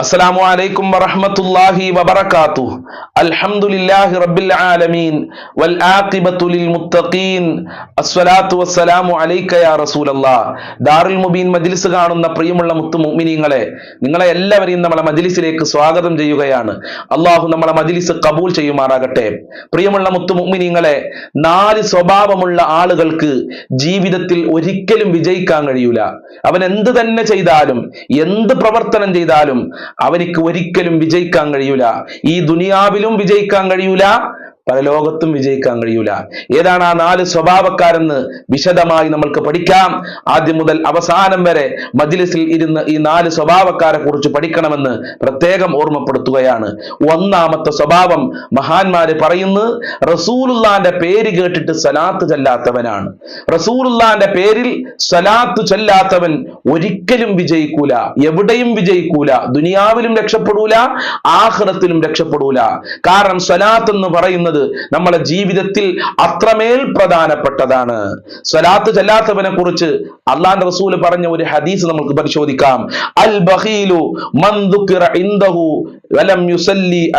السلام عليكم ورحمة الله وبركاته الحمد لله رب العالمين والعاقبة للمتقين الصلاة والسلام عليك يا رسول الله ദാറുൽ മുബീൻ മജ്ലിസ് കാണുന്ന പ്രിയമുള്ള മുത്തു മുഅ്മിനീങ്ങളെ നിങ്ങളെ എല്ലാവരെയും നമ്മളെ മജ്ലിസിലേക്ക് സ്വാഗതം ചെയ്യുകയാണ് അള്ളാഹു നമ്മളെ മജ്ലിസ് കബൂൽ ചെയ്യുമാറാകട്ടെ പ്രിയമുള്ള മുത്തു മുഅ്മിനീങ്ങളെ നാല് സ്വഭാവമുള്ള ആളുകൾക്ക് ജീവിതത്തിൽ ഒരിക്കലും വിജയിക്കാൻ കഴിയൂല അവൻ എന്ത് തന്നെ ചെയ്താലും എന്ത് പ്രവർത്തനം ചെയ്താലും അവനിക്ക് ഒരിക്കലും വിജയിക്കാൻ കഴിയൂല. ഈ ദുനിയാവിലും വിജയിക്കാൻ കഴിയൂല. പരലോകത്തും വിജയിക്കാൻ കഴിയൂല. ഏതാണ് ആ നാല് സ്വഭാവക്കാരെന്ന് വിശദമായി നമ്മൾക്ക് പഠിക്കാം. ആദ്യം മുതൽ അവസാനം വരെ മജ്ലിസിൽ ഇരുന്ന് ഈ നാല് സ്വഭാവക്കാരെ കുറിച്ച് പഠിക്കണമെന്ന് പ്രത്യേകം ഓർമ്മപ്പെടുത്തുകയാണ്. ഒന്നാമത്തെ സ്വഭാവം മഹാന്മാര് പറയുന്നു റസൂലുള്ളാന്റെ പേര് കേട്ടിട്ട് സലാത്ത് ചെല്ലാത്തവനാണ്. റസൂലുള്ളാന്റെ പേരിൽ സലാത്ത് ചെല്ലാത്തവൻ ഒരിക്കലും വിജയിക്കൂല എവിടെയും വിജയിക്കൂല ദുനിയാവിലും രക്ഷപ്പെടൂല ആഹ്റത്തിലും രക്ഷപ്പെടൂല. കാരണം സലാത്ത് എന്ന് പറയുന്നത് നമ്മളെ ജീവിതത്തിൽ അത്രമേൽ പ്രധാനപ്പെട്ടതാണ്. സ്വലാത്ത് ചെല്ലാത്തവനെ കുറിച്ച് അള്ളാന്റെ റസൂൽ പറഞ്ഞ ഒരു ഹദീസ് നമുക്ക് പരിശോധിക്കാം. അൽ ബഹീലു വലം യുസല്ലി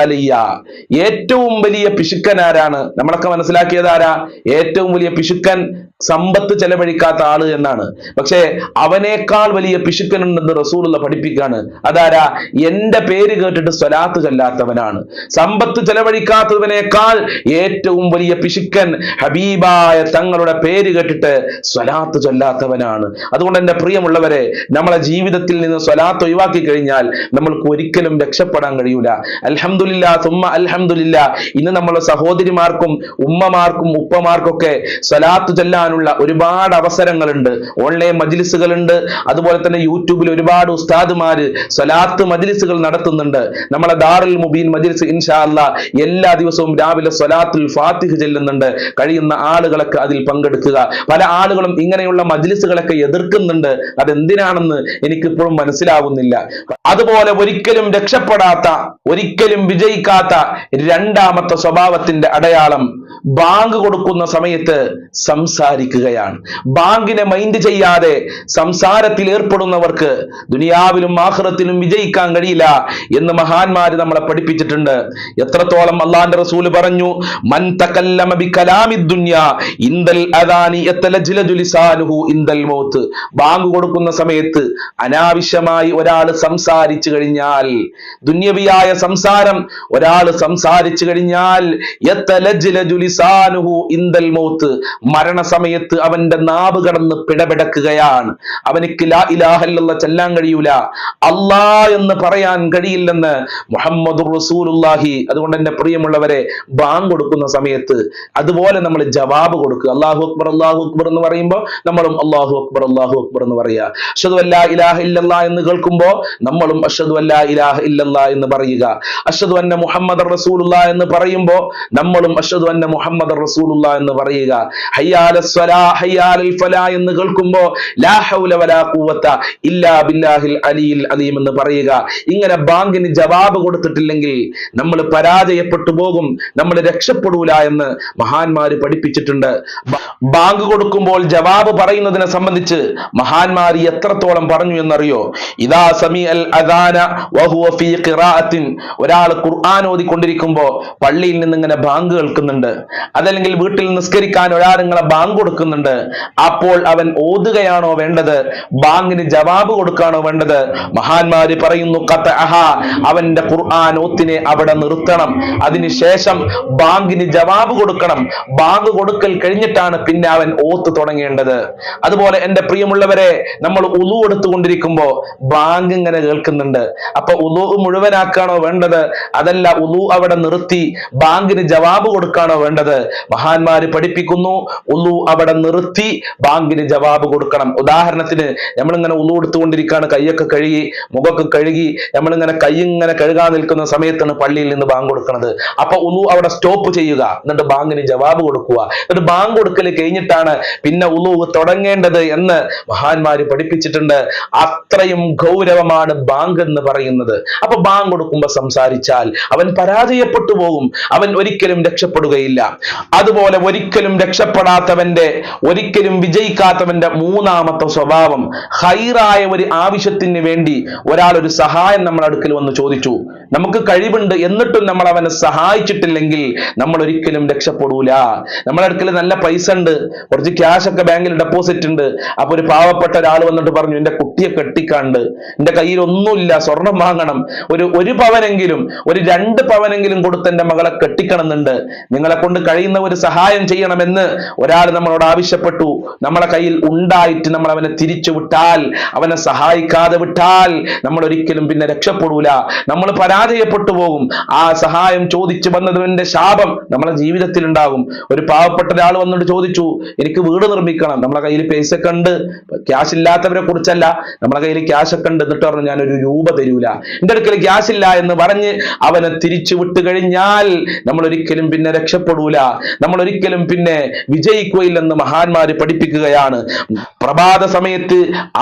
ഏറ്റവും വലിയ പിശുക്കൻ ആരാണ്? നമ്മളൊക്കെ മനസ്സിലാക്കിയത് ആരാ? ഏറ്റവും വലിയ പിശുക്കൻ സമ്പത്ത് ചെലവഴിക്കാത്ത ആൾ എന്നാണ്. പക്ഷേ അവനേക്കാൾ വലിയ പിശുക്കൻ പിശുക്കനുണ്ടെന്ന് റസൂലുള്ള പഠിപ്പിക്കാണ്. അതാരാ? എന്റെ പേര് കേട്ടിട്ട് സ്വലാത്ത് ചെല്ലാത്തവനാണ്. സമ്പത്ത് ചെലവഴിക്കാത്തവനേക്കാൾ ഏറ്റവും വലിയ പിശുക്കൻ ഹബീബായ തങ്ങളുടെ പേര് കേട്ടിട്ട് സ്വലാത്ത് ചൊല്ലാത്തവനാണ്. അതുകൊണ്ട് എന്റെ പ്രിയമുള്ളവരെ നമ്മളെ ജീവിതത്തിൽ നിന്ന് സ്വലാത്ത് ഒഴിവാക്കി കഴിഞ്ഞാൽ നമ്മൾക്ക് ഒരിക്കലും രക്ഷപ്പെടാൻ കഴിയൂല. അൽഹമില്ല തുമ്മ അൽഹമില്ല ഇന്ന് നമ്മളെ സഹോദരിമാർക്കും ഉമ്മമാർക്കും ഉപ്പമാർക്കൊക്കെ സ്വലാത്ത് ചൊല്ലാനുള്ള ഒരുപാട് അവസരങ്ങളുണ്ട്. ഓൺലൈൻ മജിലിസുകളുണ്ട്. അതുപോലെ തന്നെ യൂട്യൂബിൽ ഒരുപാട് ഉസ്താദുമാര് സ്വലാത്ത് മജിലിസുകൾ നടത്തുന്നുണ്ട്. നമ്മളെ ദാറുൽ മുബീൻ മജിലിസ് ഇൻഷാ അല്ല എല്ലാ ദിവസവും രാവിലെ സ്വലാത്തുൽ ഫാത്തിഹ് ചെല്ലുന്നുണ്ട്. കഴിയുന്ന ആളുകളൊക്കെ അതിൽ പങ്കെടുക്കുക. പല ആളുകളും ഇങ്ങനെയുള്ള മജ്ലിസുകളൊക്കെ എതിർക്കുന്നുണ്ട്. അതെന്തിനാണെന്ന് എനിക്കിപ്പോഴും മനസ്സിലാവുന്നില്ല. അതുപോലെ ഒരിക്കലും രക്ഷപ്പെടാത്ത ഒരിക്കലും വിജയിക്കാത്ത രണ്ടാമത്തെ സ്വഭാവത്തിന്റെ അടയാളം ബാങ്ക് കൊടുക്കുന്ന സമയത്ത് സംസാരിക്കുകയാണ്. ബാങ്കിനെ മൈൻഡ് ചെയ്യാതെ സംസാരത്തിൽ ഏർപ്പെടുന്നവർക്ക് ദുനിയാവിലും ആഹ്റത്തിലും വിജയിക്കാൻ കഴിയില്ല എന്ന് മഹാന്മാര് നമ്മളെ പഠിപ്പിച്ചിട്ടുണ്ട്. എത്രത്തോളം അള്ളാന്റെ റസൂൽ പറഞ്ഞു മൻ തകല്ലമ ബികലാമി ദുനിയ ഇൻദൽ അദാനി ലിസാനുഹു മൗത്ത്. ബാങ്ക് കൊടുക്കുന്ന സമയത്ത് അനാവശ്യമായി ഒരാൾ സംസാരിച്ചു കഴിഞ്ഞാൽ ദുന്യവിയായ സംസാരം ഒരാൾ സംസാരിച്ചു കഴിഞ്ഞാൽ യതലജ്ലജു ലിസാനുഹു ഇൻദൽ മൗത്ത്. മരണസമയത്ത് അവന്റെ നാവ് കടന്ന് പിടപെടക്കുകയാണ്. അവനിക്ക് ലാ ഇലാഹല്ല ചെല്ലാൻ കഴിയൂല. അല്ലാ എന്ന് പറയാൻ കഴിയില്ലെന്ന് മുഹമ്മദ് റസൂലുള്ളാഹി അതുകൊണ്ട് എന്റെ പ്രിയമുള്ളവരെ ബാങ്ക് കൊടുക്കുന്ന സമയത്ത് അതുപോലെ നമ്മൾ ജവാബ് കൊടുക്കുക. അള്ളാഹു അക്ബർ അള്ളാഹു അക്ബർ എന്ന് പറയുമ്പോൾ നമ്മളും അള്ളാഹു അക്ബർ അള്ളാഹു അക്ബർ എന്ന് പറയുക. അഷ്ഹദു അല്ലാ ഇലാഹ ഇല്ലല്ലാ എന്ന് കേൾക്കുമ്പോൾ നമ്മളും അഷ്ഹദു അല്ലാ ഇലാഹ ഇല്ലല്ലാ എന്ന് പറയുക. അഷ്ഹദു അന്ന മുഹമ്മദ് റസൂലുള്ള എന്ന് പറയുമ്പോൾ നമ്മളും അഷ്ഹദു അന്ന മുഹമ്മദ് റസൂലുള്ള എന്ന് പറയുക. ഹയ്യാല എന്ന് കേൾക്കുമ്പോൾ ലാ ഹൗല വലാ ഇല്ലാ ബില്ലാഹിൽ എന്ന് പറയുക. ഇങ്ങനെ ബാങ്കിന് ജവാബ് കൊടുത്തിട്ടില്ലെങ്കിൽ നമ്മൾ പരാജയപ്പെട്ടു പോകും നമ്മൾ രക്ഷപ്പെടൂല എന്ന് മഹാന്മാര് പഠിപ്പിച്ചിട്ടുണ്ട്. ബാങ്ക് കൊടുക്കുമ്പോൾ ജവാബ് പറയുന്നതിനെ സംബന്ധിച്ച് മഹാന്മാർ എത്രത്തോളം പറഞ്ഞു എന്നറിയോ? ഇതാ സമി അൽ അദാന വഹുവ ഫീ ഖിറാഅത്തിൻ. ഒരാൾ ഖുർആൻ ഓതിക്കൊണ്ടിരിക്കുമ്പോൾ പള്ളിയിൽ നിന്ന് ഇങ്ങനെ ബാങ്ക് കേൾക്കുന്നുണ്ട്. അതല്ലെങ്കിൽ വീട്ടിൽ നിസ്കരിക്കാൻ ഒരാൾ നിങ്ങളെ ബാങ്ക് കൊടുക്കുന്നുണ്ട് അപ്പോൾ അവൻ ഓതുകയാണോ വേണ്ടത്? ബാങ്കിന് ജവാബ് കൊടുക്കാണോ വേണ്ടത്? മഹാന്മാര് പറയുന്നു ഖതഅഹ അവന്റെ ഖുർആൻ ഓത്തിനെ അവിടെ നിർത്തണം. അതിനുശേഷം ബാങ്കിന് ജവാബ് കൊടുക്കണം. ബാങ്ക് കൊടുക്കൽ കഴിഞ്ഞിട്ടാണ് പിന്നെ അവൻ ഓത്ത് തുടങ്ങേണ്ടത്. അതുപോലെ എന്റെ പ്രിയമുള്ളവരെ നമ്മൾ ഉളു എടുത്തുകൊണ്ടിരിക്കുമ്പോ ബാങ്ക് ഇങ്ങനെ കേൾക്കുന്നുണ്ട്. അപ്പൊ ഉളു മുഴുവനാക്കാണോ വേണ്ടത്? അതല്ല ഉളു അവിടെ നിർത്തി ബാങ്കിന് ജവാബ് കൊടുക്കാണോ വേണ്ടത്? മഹാന്മാര് പഠിപ്പിക്കുന്നു ഉള്ളു അവിടെ നിർത്തി ബാങ്കിന് ജവാബ് കൊടുക്കണം. ഉദാഹരണത്തിന് നമ്മളിങ്ങനെ ഉള്ളു എടുത്തുകൊണ്ടിരിക്കുകയാണ് കൈയൊക്കെ കഴുകി മുഖമൊക്കെ കഴുകി നമ്മളിങ്ങനെ കൈ ഇങ്ങനെ കഴുകാൻ നിൽക്കുന്ന സമയത്താണ് പള്ളിയിൽ നിന്ന് ബാങ്ക് കൊടുക്കുന്നത്. അപ്പൊ ഉള്ളു അവിടെ സ്റ്റോപ്പ് ചെയ്യുക എന്നിട്ട് ബാങ്കിന് ജവാബ് കൊടുക്കുക. എന്നിട്ട് ബാങ്ക് കൊടുക്കൽ കഴിഞ്ഞിട്ടാണ് പിന്നെ ഉളു തുടങ്ങേണ്ടത് എന്ന് മഹാന്മാര് പഠിപ്പിച്ചിട്ടുണ്ട്. അത്രയും ഗൗരവമാണ് ബാങ്ക് എന്ന് പറയുന്നത്. അപ്പൊ ബാങ്ക് കൊടുക്കുമ്പോ സംസാരിച്ചാൽ അവൻ പരാജയപ്പെട്ടു പോകും. അവൻ ഒരിക്കലും രക്ഷപ്പെടുകയില്ല. അതുപോലെ ഒരിക്കലും രക്ഷപ്പെടാത്തവന്റെ ഒരിക്കലും വിജയിക്കാത്തവന്റെ മൂന്നാമത്തെ സ്വഭാവം ഹൈറായ ഒരു ആവശ്യത്തിന് വേണ്ടി ഒരാൾ ഒരു സഹായം നമ്മുടെ അടുക്കൽ വന്ന് ചോദിച്ചു. നമുക്ക് കഴിവുണ്ട് എന്നിട്ടും നമ്മൾ അവനെ സഹായിച്ചിട്ടില്ലെങ്കിൽ നമ്മൾ ഒരിക്കലും രക്ഷപ്പെടൂല. നമ്മുടെ അടുക്കൽ നല്ല പൈസ ഉണ്ട് കുറച്ച് ക്യാഷ് ഒക്കെ ബാങ്കിൽ ഡെപ്പോസിറ്റ് ഉണ്ട്. അപ്പൊ ഒരു പാവപ്പെട്ട ഒരാൾ വന്നിട്ട് പറഞ്ഞു എന്റെ കുട്ടിയെ കെട്ടിക്കാണ്ട്. എന്റെ കയ്യിൽ ഒന്നുമില്ല സ്വർണം വാങ്ങണം. ഒരു ഒരു പവനെങ്കിലും ഒരു രണ്ട് പവനെങ്കിലും കൊടുത്ത് എന്റെ മകളെ കെട്ടിക്കണമെന്നുണ്ട്. നിങ്ങളെ കൊണ്ട് കഴിയുന്ന ഒരു സഹായം ചെയ്യണമെന്ന് ഒരാൾ നമ്മളോട് ആവശ്യപ്പെട്ടു. നമ്മളെ കയ്യിൽ ഉണ്ടായിട്ട് നമ്മൾ അവനെ തിരിച്ചു വിട്ടാൽ അവനെ സഹായിക്കാതെ വിട്ടാൽ നമ്മൾ ഒരിക്കലും പിന്നെ രക്ഷപ്പെടൂല. നമ്മൾ പരാജയപ്പെട്ടു പോകും. ആ സഹായം ചോദിച്ചു വന്നതിന്റെ ശാപം നമ്മളെ ജീവിതത്തിൽ ഉണ്ടാകും. ഒരു പാവപ്പെട്ട ഒരാൾ വന്നിട്ട് ചോദിച്ചു എനിക്ക് വീട് നിർമ്മിക്കണം. നമ്മളെ കയ്യിൽ പൈസ കണ്ട് ക്യാഷ് ഇല്ലാത്തവരെ കുറിച്ചല്ല. നമ്മളെ കയ്യിൽ ക്യാഷ് ഒക്കെ ഉണ്ട്. എന്നിട്ട് പറഞ്ഞു ഞാനൊരു രൂപ തരൂല. എന്റെ അടുക്കൽ ക്യാഷ് ഇല്ല എന്ന് പറഞ്ഞ് അവനെ തിരിച്ചു വിട്ടു കഴിഞ്ഞാൽ നമ്മൾ ഒരിക്കലും പിന്നെ രക്ഷപ്പെടൂല നമ്മൾ ഒരിക്കലും പിന്നെ വിജയിക്കുകയില്ലെന്ന് മഹാന്മാര് പഠിപ്പിക്കുകയാണ്. പ്രഭാത സമയത്ത്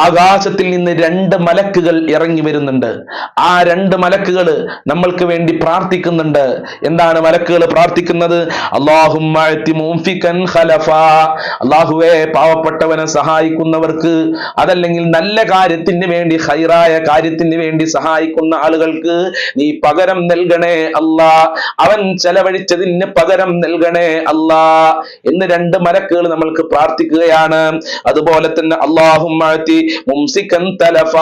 ആകാശത്തിൽ നിന്ന് രണ്ട് മലക്കുകൾ ഇറങ്ങി വരുന്നുണ്ട്. ആ രണ്ട് മലക്കുകൾ നമ്മൾക്ക് വേണ്ടി പ്രാർത്ഥിക്കുന്നുണ്ട്. എന്താണ് മലക്കുകൾ പ്രാർത്ഥിക്കുന്നത്? അള്ളാഹുവേ പാവപ്പെട്ടവനെ സഹായിക്കുന്നവർക്ക് അതല്ലെങ്കിൽ നല്ല കാര്യത്തിന് വേണ്ടി ഹൈറായ കാര്യത്തിന് വേണ്ടി സഹായിക്കുന്ന ആളുകൾക്ക് നീ പകരം നൽകണേ അല്ലാ അവൻ ചെലവഴിച്ചതിന് പകരം നൽകണേ അല്ലാ. എന്ന് രണ്ട് മലക്കുകൾ നമ്മൾക്ക് പ്രാർത്ഥിക്കുകയാണ്. അതുപോലെ തന്നെ അള്ളാഹും തലഫ.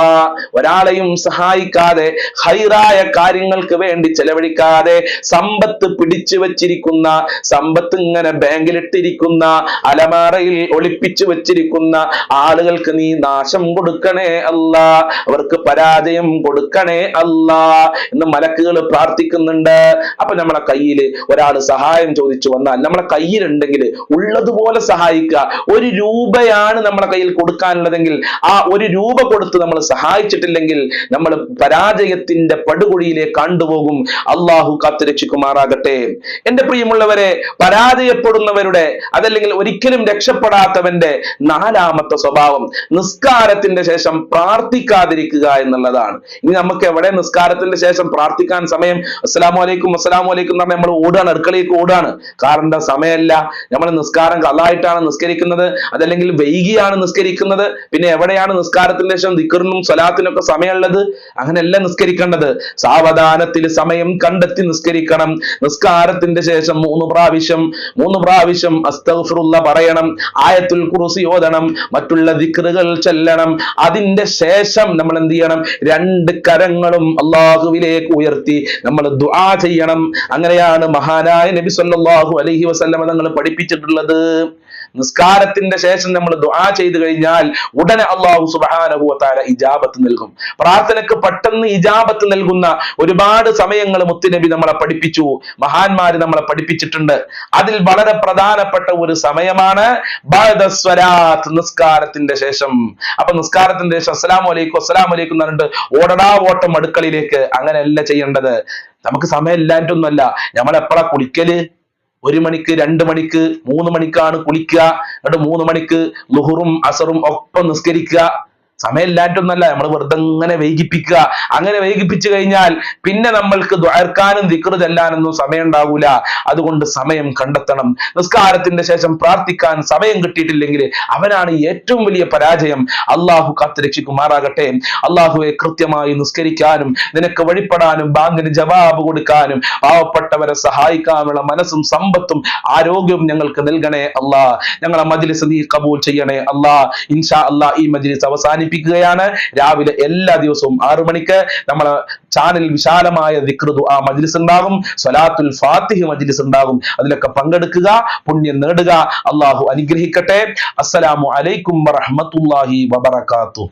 ഒരാളെയും സഹായിക്കാതെ ഹൈറായ കാര്യങ്ങൾക്ക് വേണ്ടി ചെലവഴിക്കാതെ സമ്പത്ത് പിടിച്ചു വച്ചിരിക്കുന്ന സമ്പത്ത് ഇങ്ങനെ ബാങ്കിലിട്ടിരിക്കുന്ന അലമാറയിൽ ഒളിപ്പിച്ചു വച്ചിരിക്കുന്ന ആളുകൾക്ക് നീ നാശം കൊടുക്കണേ അല്ല. അവർക്ക് പരാജയം കൊടുക്കണേ അല്ല. എന്ന് മലക്കുകൾ പ്രാർത്ഥിക്കുന്നുണ്ട്. അപ്പൊ നമ്മളെ കയ്യിൽ ഒരാൾ സഹായം ചോദിച്ചു വന്നാൽ നമ്മളെ കയ്യിലുണ്ടെങ്കിൽ ഉള്ളതുപോലെ സഹായിക്കുക. ഒരു രൂപയാണ് നമ്മളെ കയ്യിൽ കൊടുക്കാനുള്ളതെങ്കിൽ ആ ഒരു രൂപ കൊടുത്ത് നമ്മൾ സഹായിച്ചിട്ടില്ലെങ്കിൽ നമ്മൾ പരാജയത്തിന്റെ പടുകുഴിയിലേക്ക് കണ്ടുപോകും. അള്ളാഹു കാത്തുരക്ഷിക്കുമാറാകട്ടെ. എന്റെ പ്രിയമുള്ളവരെ പരാജയപ്പെടുന്നവരുടെ അതല്ലെങ്കിൽ ഒരിക്കലും രക്ഷപ്പെടാത്തവന്റെ നാലാമത്തെ സ്വഭാവം നിസ്കാരത്തിന്റെ ശേഷം പ്രാർത്ഥിക്കാതിരിക്കുക എന്നുള്ളതാണ്. ഇനി നമുക്ക് എവിടെ നിസ്കാരത്തിന്റെ ശേഷം പ്രാർത്ഥിക്കാൻ സമയം? അസ്സലാമു അലൈക്കും അസ്സലാമു അലൈക്കും എന്ന് പറഞ്ഞാൽ നമ്മൾ ഓടാണ് അടുക്കളയിലേക്ക് ഓടാണ് കാരണം എന്താ? സമയമല്ല. നമ്മൾ നിസ്കാരം കള്ളായിട്ടാണ് നിസ്കരിക്കുന്നത്. അതല്ലെങ്കിൽ വൈകിയാണ് നിസ്കരിക്കുന്നത്. പിന്നെ എവിടെയാണ് നിസ്കാരത്തിന് ശേഷം ദിക്കറിനും സ്വലാത്തിനും ഒക്കെ സമയമുള്ളത്? അങ്ങനെയല്ല നിസ്കരിക്കേണ്ടത്. സാവധാനത്തിൽ സമയം കണ്ടെത്തി നിസ്കരിക്കണം. നിസ്കാരത്തിന്റെ ശേഷം മൂന്ന് പ്രാവശ്യം മൂന്ന് പ്രാവശ്യം അസ്തഫറുള്ള പറയണം. ആയത്തുൽ കുറുസി ഓതണം. മറ്റുള്ള ദിക്റുകൾ ചെല്ലണം. അതിന്റെ ശേഷം നമ്മൾ എന്ത് ചെയ്യണം? രണ്ട് കരങ്ങളും അള്ളാഹുവിലേക്ക് ഉയർത്തി നമ്മൾ ദുആ ചെയ്യണം. അങ്ങനെയാണ് മഹാനായ നബി സല്ലല്ലാഹു അലൈഹി വസല്ലമ തങ്ങൾ പഠിപ്പിച്ചിട്ടുള്ളത്. നിസ്കാരത്തിന്റെ ശേഷം നമ്മൾ ദുആ ചെയ്തു കഴിഞ്ഞാൽ ഉടനെ അള്ളാഹു സുബാനഹു താര ഇജാബത്ത് നൽകും. പ്രാർത്ഥനക്ക് പെട്ടെന്ന് ഇജാബത്ത് നൽകുന്ന ഒരുപാട് സമയങ്ങൾ മുത്തുനബി നമ്മളെ പഠിപ്പിച്ചു. മഹാന്മാര് നമ്മളെ പഠിപ്പിച്ചിട്ടുണ്ട്. അതിൽ വളരെ പ്രധാനപ്പെട്ട ഒരു സമയമാണ് നിസ്കാരത്തിന്റെ ശേഷം. അപ്പൊ നിസ്കാരത്തിന്റെ ശേഷം അസ്സലാമു വലൈക്കും അസ്സലാമു വലൈക്കും എന്ന് പറഞ്ഞിട്ട് ഓടടാ ഓട്ടം അടുക്കളയിലേക്ക് അങ്ങനെയല്ല ചെയ്യേണ്ടത്. നമുക്ക് സമയം ഇല്ലാണ്ടൊന്നുമല്ല നമ്മൾ എപ്പോഴാ കുളിക്കൽ? ഒരു മണിക്ക് രണ്ട് മണിക്ക് മൂന്ന് മണിക്കാണ് കുളിക്കുക. എന്നിട്ട് മൂന്ന് മണിക്ക് ലുഹറും അസറും ഒപ്പം നിസ്കരിക്കുക. സമയമില്ലായിട്ടൊന്നല്ല നമ്മൾ വെറുതെ ഇങ്ങനെ വൈകിപ്പിക്കുക. അങ്ങനെ വൈകിപ്പിച്ചു കഴിഞ്ഞാൽ പിന്നെ നമ്മൾക്ക് ദ്വാർക്കാനും ദിക്റ് ചെല്ലാനൊന്നും സമയം ഉണ്ടാവൂല അതുകൊണ്ട് സമയം കണ്ടെത്തണം. നിസ്കാരത്തിന്റെ ശേഷം പ്രാർത്ഥിക്കാൻ സമയം കിട്ടിയിട്ടില്ലെങ്കിൽ അവനാണ് ഏറ്റവും വലിയ പരാജയം. അള്ളാഹു കാത്തുരക്ഷിക്കുമാറാകട്ടെ അള്ളാഹുവെ കൃത്യമായി നിസ്കരിക്കാനും നിനക്ക് വഴിപ്പെടാനും ബാങ്കിന് ജവാബ് കൊടുക്കാനും പാവപ്പെട്ടവരെ സഹായിക്കാനുള്ള മനസ്സും സമ്പത്തും ആരോഗ്യവും ഞങ്ങൾക്ക് നൽകണേ അല്ലാ ഞങ്ങളെ മജ്ലിസ് നീ കബൂൽ ചെയ്യണേ അല്ലാ ഇൻഷാ അല്ലാ ഈ മജ്ലിസ് അവസാനിപ്പിക്കുകയാണ് രാവിലെ എല്ലാ ദിവസവും ആറു മണിക്ക് നമ്മളെ ചാനലിൽ വിശാലമായ ദിക്റുദു ആ മജ്ലിസ് ഉണ്ടാകും. സ്വലാത്തുൽ ഫാത്തിഹ് മജ്ലിസ് ഉണ്ടാകും. അതിലൊക്കെ പങ്കെടുക്കുക പുണ്യം നേടുക. അള്ളാഹു അനുഗ്രഹിക്കട്ടെ. അസ്സലാമു അലൈക്കും വറഹ്മത്തുള്ളാഹി വബറകാതുഹു.